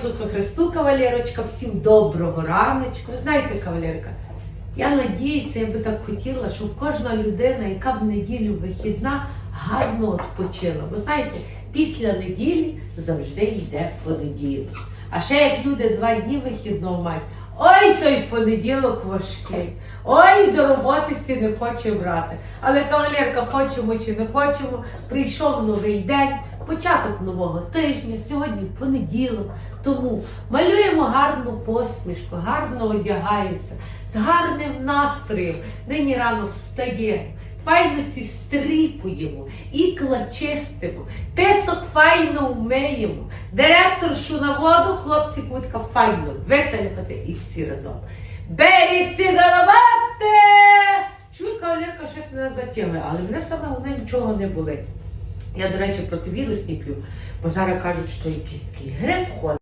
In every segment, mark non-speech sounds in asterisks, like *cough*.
Ісусу Христу, кавалерочка, всім доброго раночку. Знаєте, кавалерка, я надіюся, я би так хотіла, щоб кожна людина, яка в неділю вихідна, гарно відпочила. Бо знаєте, після неділі завжди йде понеділок. А ще як люди два дні вихідного мають, ой той понеділок важкий. Ой, до роботи сі не хоче брати. Але кавалерка, хочемо чи не хочемо, прийшов новий день, початок нового тижня, сьогодні понеділок. Тому малюємо гарну посмішку, гарно одягаємося, з гарним настроєм. Нині рано встаємо. Файно сі стріпуємо, ікла чистимо, песок файно вмиємо, директоршу на воду, хлопці кутка файно виталяпати і всі разом. Беріться до роботи! Чую, кавалерка щось мене затягує, але мене саме головне нічого не болить. Я, до речі, противірусні п'ю, бо зараз кажуть, що якийсь такий грип ходить,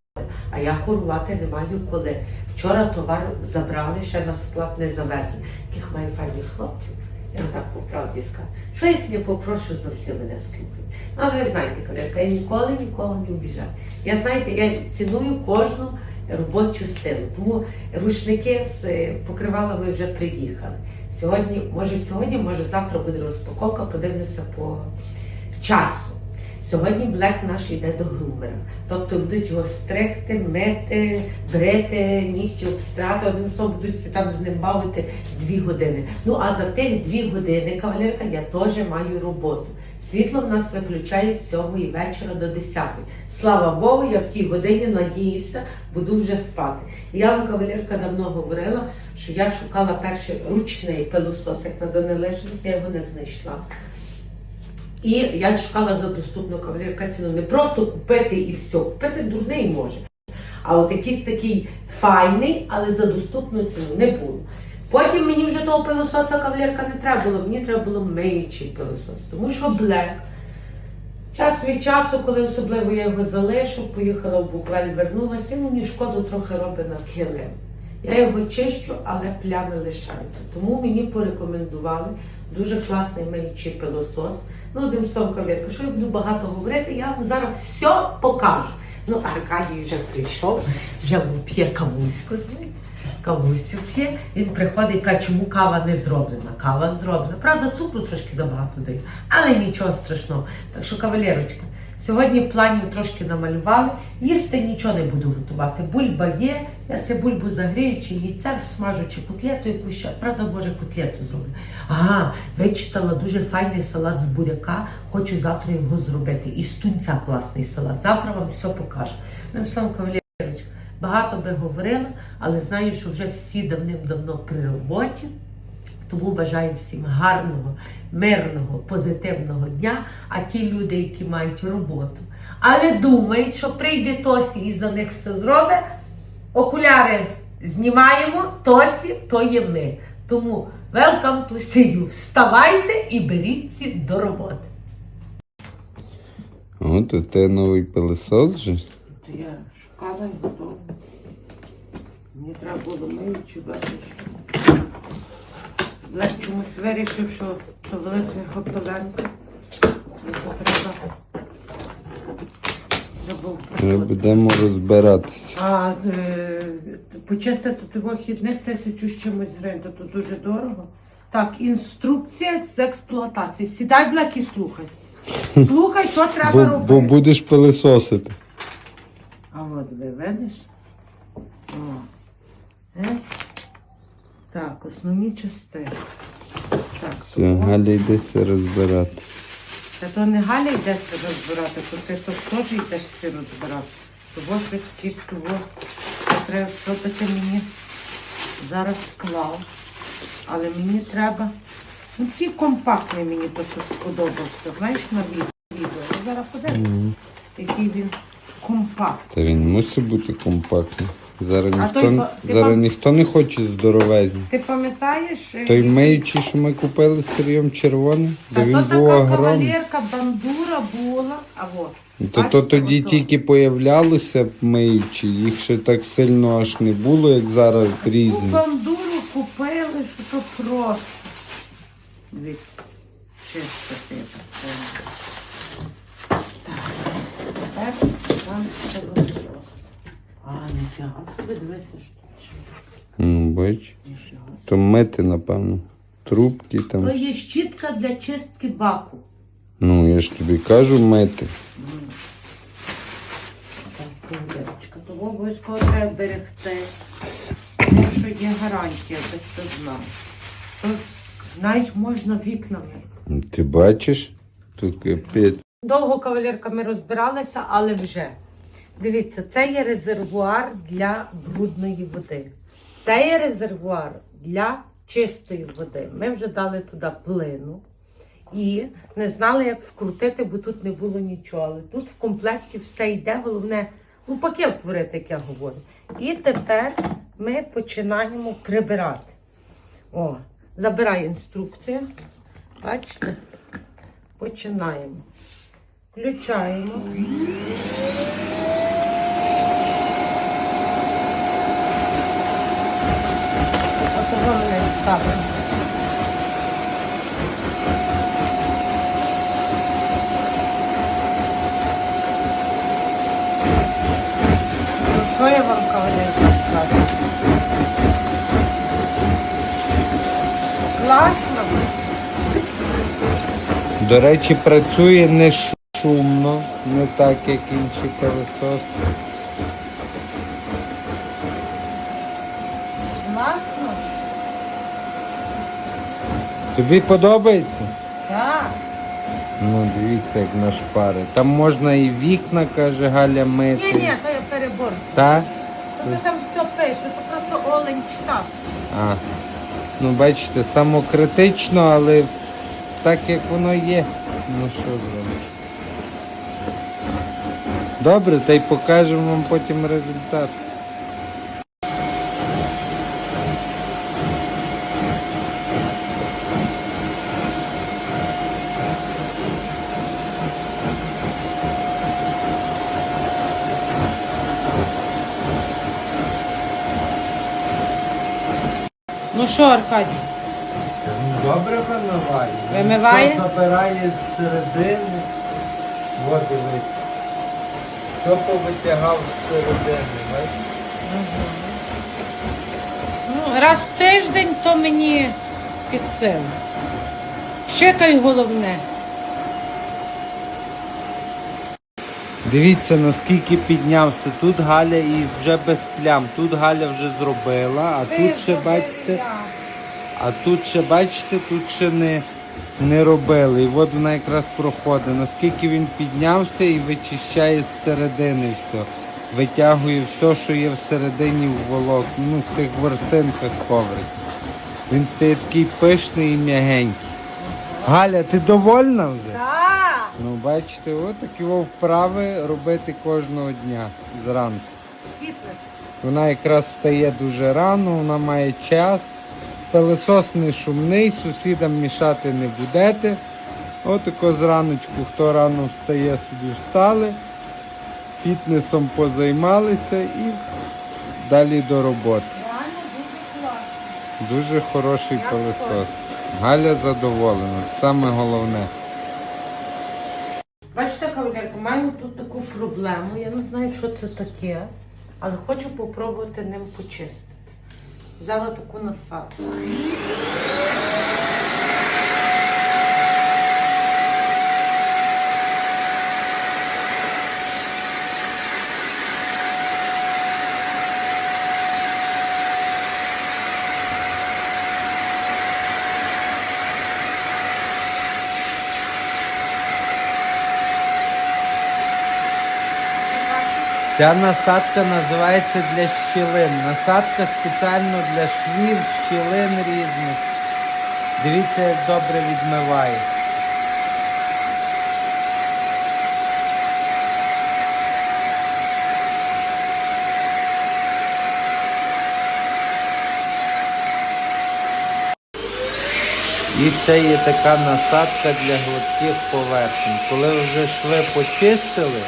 а я хорувати не маю коли. Вчора товар забрали, ще на склад не завезли. Яких маю файних хлопців. Я так по правді скажу. Що їх не попрошу, завжди мене слухають. Але ви знаєте, колега, я ніколи нікого не обіжаю. Я знаєте, я ціную кожну робочу силу. Тому рушники з е, покривалами вже приїхали. Сьогодні, може сьогодні, може завтра буде розпаковка, подивлюся по часу. Сьогодні Блек наш йде до грумера. Тобто будуть його стригти, мити, брити, нігті обстрати. Одним словом, будуть там з ним бавити дві години. Ну а за тих дві години, кавалерка, я теж маю роботу. Світло в нас виключають з 7 вечора до 10. Слава Богу, я в тій годині надіюся, буду вже спати. Я вам, кавалерка, давно говорила, що я шукала перший ручний пилососик на Данилишних, я його не знайшла. І я шукала за доступну кавалерка ціну. Не просто купити і все. Купити дурний може. А от якийсь такий файний, але за доступну ціну не було. Потім мені вже того пилососа кавалерка не треба було, мені треба було миючий пилосос. Тому що блек. Час від часу, коли особливо я його залишу, поїхала в букваль, вернулася, і мені шкоду трохи робить на килим. Я його чищу, але плями лишаються. Тому мені порекомендували дуже класний миючий пилосос. Ну, одним словом, кавалерка, що я буду багато говорити, я вам зараз все покажу. Ну, Аркадій вже прийшов, вже п'є кавуську, знаєте. Кавусю п'є, він приходить і каже, чому кава не зроблена. Кава зроблена. Правда, цукру трошки забагато даю, але нічого страшного. Так що, кавалерочка, сьогодні планів трошки намалювали. Їсти нічого не буду готувати. Бульба є, я се бульбу загрію, чи яйця смажу, чи котлету якусь ще. Правда, може, котлету зроблю. Ага, вичитала дуже файний салат з буряка. Хочу завтра його зробити. І з тунця класний салат. Завтра вам все покажу. Ну, словом, кавалерочка, багато би говорила, але знаю, що вже всі давним-давно при роботі. Тому бажаю всім гарного, мирного, позитивного дня. А ті люди, які мають роботу, але думають, що прийде Тосі і за них все зробить. Окуляри знімаємо, Тосі то є ми. Тому welcome to see you. Вставайте і беріться до роботи. От у тебе новий пилосос же. То я шукала його довго. Мені треба було миючи бачиш. Блек чомусь вирішив, що то велика його пеленка. Треба. Будемо розбиратися. А е, почистити того хідних тисячу з чимось гривень, то тут дуже дорого. Так, інструкція з експлуатації. Сідай, Блек, і слухай. Слухай, що треба Бо, робити. бо будеш пилососити. А от ви видиш? О. Е? Так, основні частини. Так, Все, то- Галя йдеться розбирати. Та то не Галя йде себе розбирати, то ти то теж йдеш все розбирати. Того щось якісь того. Треба все-таки мені зараз склав. Але мені треба. Ну, ті компактний мені то, що сподобався. Знаєш, на відео. Я зараз подивлюся, який він компактний. Та він мусить бути компактний. Зараз А ніхто, ти зараз пам- ніхто не хоче здоровезні. Ти пам'ятаєш? е, Той миючий, що ми купили з Сергієм червоним, де він то був така огромний. кавалерка бандура була, а от. То, то тоді ото. тільки появлялося миючі, їх ще так сильно аж не було, як зараз Ту різні. бандуру купили, що то просто. Чистити таке. Так, тепер вам розрос. Ніфіга, дивися, що. Ну, бач. То мити, напевно. Трубки там. То є щітка для чистки баку. Ну, я ж тобі кажу. Так, кавалерочка, того обов'язково треба берегти. Тому що є гарантія, без ти знав. То навіть можна вікнами. Ти бачиш? Тут капець. Довго кавалерка ми розбиралися, але вже. Дивіться, це є резервуар для брудної води. Це є резервуар для чистої води. Ми вже дали туди плину і не знали, як вкрутити, бо тут не було нічого. Але тут в комплекті все йде. Головне, ну втворити, як я говорю. І тепер ми починаємо прибирати. О, забирай інструкцію. Бачите? Починаємо. Включаємо. Ну, що я вам кавалерка скажу? Класно. До речі, працює не шумно, не так, як інші пилососи. Класно. Тобі подобається? Так. Ну, дивіться, як на шпари. Там можна і вікна, каже Галя, мити. Ні, ні, то я перебор. Та? Тобі там все пише, то просто олень читав. А. Ну, бачите, самокритично, але так як воно є. Ну що зробиш? Добре, та й покажемо вам потім результат. Ну що, Аркадій? Добре вимиває. Вимиває? Все забирає з середини. От дивись. Все повитягав з середини, бачиш? Ну, раз в тиждень то мені під силу. Ще то й головне. Дивіться, наскільки піднявся. Тут Галя і вже без плям. Тут Галя вже зробила, а тут ще бачите, а тут ще бачите, тут ще не, не робили. І от вона якраз проходить. Наскільки він піднявся і вичищає з середини все. Витягує все, що є всередині в волок, ну, в тих ворсинках коврик. Він стає такий пишний і м'ягенький. Галя, ти довольна вже? Бачите, от такі о вправи робити кожного дня зранку. Вона якраз встає дуже рано, вона має час. Пилосос не шумний, сусідам мішати не будете. Отако зраночку, хто рано встає, собі встали, фітнесом позаймалися і далі до роботи. Реально дуже класно. Дуже хороший пилосос. Галя задоволена, саме головне. Маю тут таку проблему. Я не знаю, що це таке, але хочу попробувати ним почистити. Взяла таку насадку. Ця насадка називається для щілин. Насадка спеціально для швів, щілин різних. Дивіться, як добре відмиває. І це є така насадка для гладких поверхень. Коли вже шви почистили,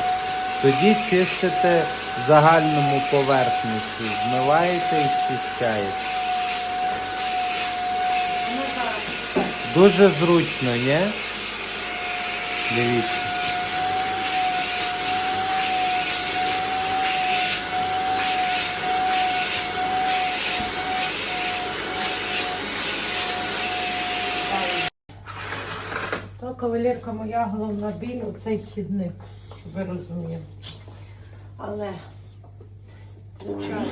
тоді чистите загальному поверхності, змиваєте і чищаєте. Дуже зручно, ні? Дивіться. То кавалерка моя головна біль у цей хідник ви розуміли. Але, звичайно.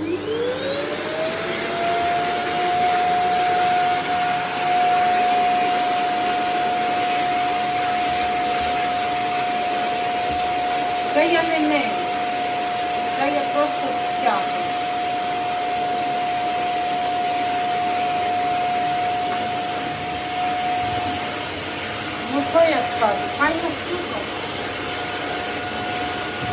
Це я не мию. Це я просто стягну. Ну що я скажу? Вкусно.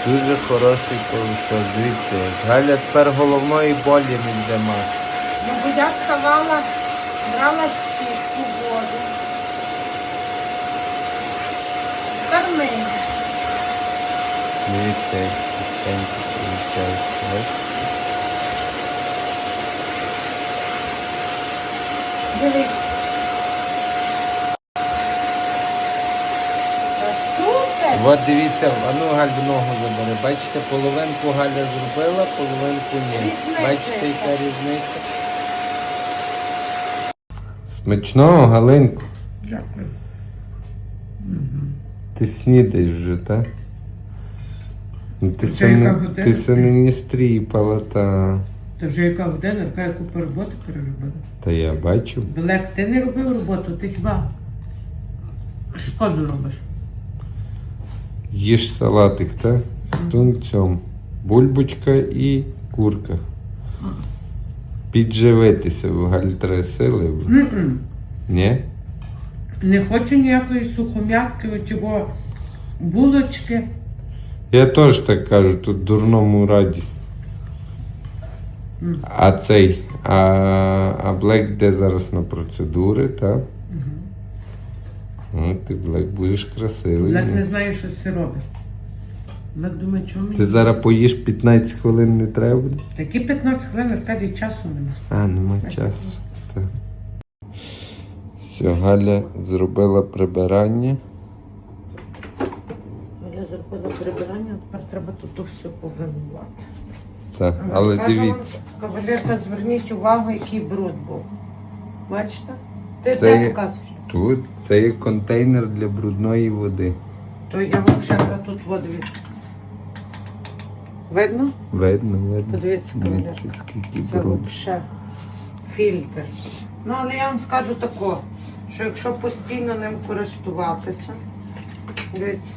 Дуже хороший колосок, дивіться. Галя тепер головної болі не йде мати. Ну, бо я ставала, брала щітку воду. Кармин. Дивіться, чистенько виходить. Бачите? Дивись. Та супер! От дивіться, а ну Галю ногу забери. Бачите, половинку Галя зробила, половинку ні. Бачите, яка. різниця? Смачного, Галинку. Дякую. Ти снідаєш вже, так? Ну, Ти Це яка година? ти се не, не стріпала, та. Та вже яка година, яка купа роботи переробила. Та я бачу. Блек, ти не робив роботу, ти хіба шкоду робиш. Їж салатик, так? З тунцем. Бульбочка і курка. Підживитися в Галь треба сили. Ні? Не хочу ніякої сухом'ятки, оцього булочки. Я теж так кажу, тут дурному радість. А цей, а, а Блек йде зараз на процедури, так? Ти Блек будеш красивий. Блек не знає, що це робить. Блек думає, чому мені? Ти зараз поїш 15 хвилин не треба буде? Такі 15 хвилин, Аркадій, часу нема. А, нема часу. Так. Все, Галя зробила прибирання. Я зробила прибирання, тепер треба тут все повимивати. Так, але Скажу вам, дивіться, Кавалерка, зверніть увагу, який бруд був. Бачите? Ти Це де показуєш? тут це є контейнер для брудної води. То я вам ще про тут воду від... Видно? Видно, видно. Подивіться, Дивіться, кавалерка. Це взагалі фільтр. Ну, але я вам скажу тако, що якщо постійно ним користуватися, дивіться,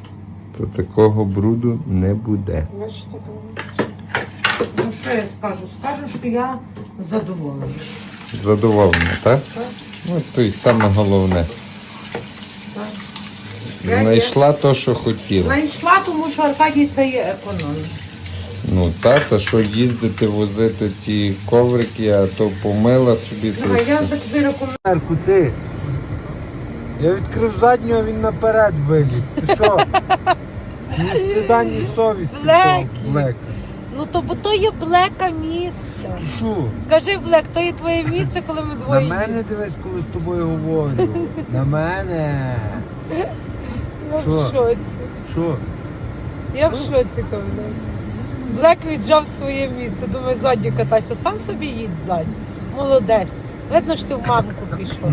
То такого бруду не буде. бачите. Ну, що я скажу? Скажу, що я задоволена. Задоволена, так? Так. Ну, то й саме головне. Так. Знайшла то, що хотіла. Знайшла, тому що Аркадій це є економія. Ну, тата, що їздити, возити ті коврики, а то помила собі. Ну, а я за тобі рекомендую. Марку, ти. Я відкрив задню, а він наперед виліз. Ти що? *laughs* Ні стида, ні совісті. Того Блека. Ну то бо то є блека місце. Ти що? Скажи, Блек, то є твоє місце, коли ми На мене дивись, коли з тобою говорю. *laughs* На мене. Я Що? в шоці. Що? Я в шоці, кавалер. Блек віджав своє місце. Думаю, ззаді катайся. Сам собі їдь ззаді. Молодець. Видно, що ти в мамку пішов.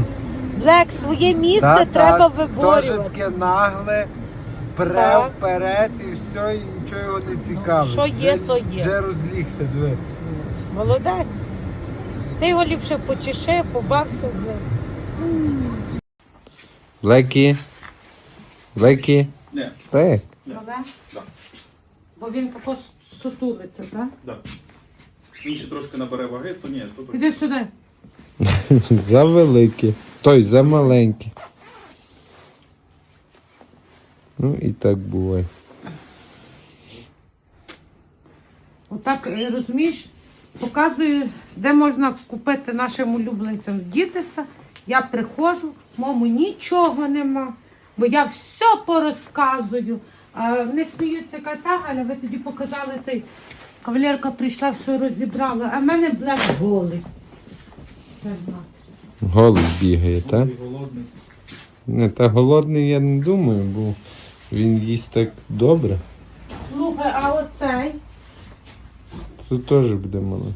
Блек, своє місце Та, треба та, Теж виборювати. таке нагле, пре Так. вперед і все, і нічого його не цікавить. що є, Вже- то є. Вже розлігся, диви. Молодець. Ти його ліпше почеши, побався з ним. Блекі. Блекі. Ні. Так. Але? Да. Бо він тако сутулиться, так? Да. Він ще трошки набере ваги, то ні, то так. Іди сюди. *laughs* За великі. Той за маленькі. Ну і так буває. Отак, е, розумієш, показую, де можна купити нашим улюбленцям дітися. Я приходжу, мому нічого нема, бо я все порозказую. А вони сміються, так, Галя, ви тоді показали той. Кавалерка прийшла, все розібрала, а в мене блек голий. Голий бігає, так? Голодний. Не, та голодний я не думаю, бо він їсть так добре. Слухай, а оцей? Тут теж буде. Ні.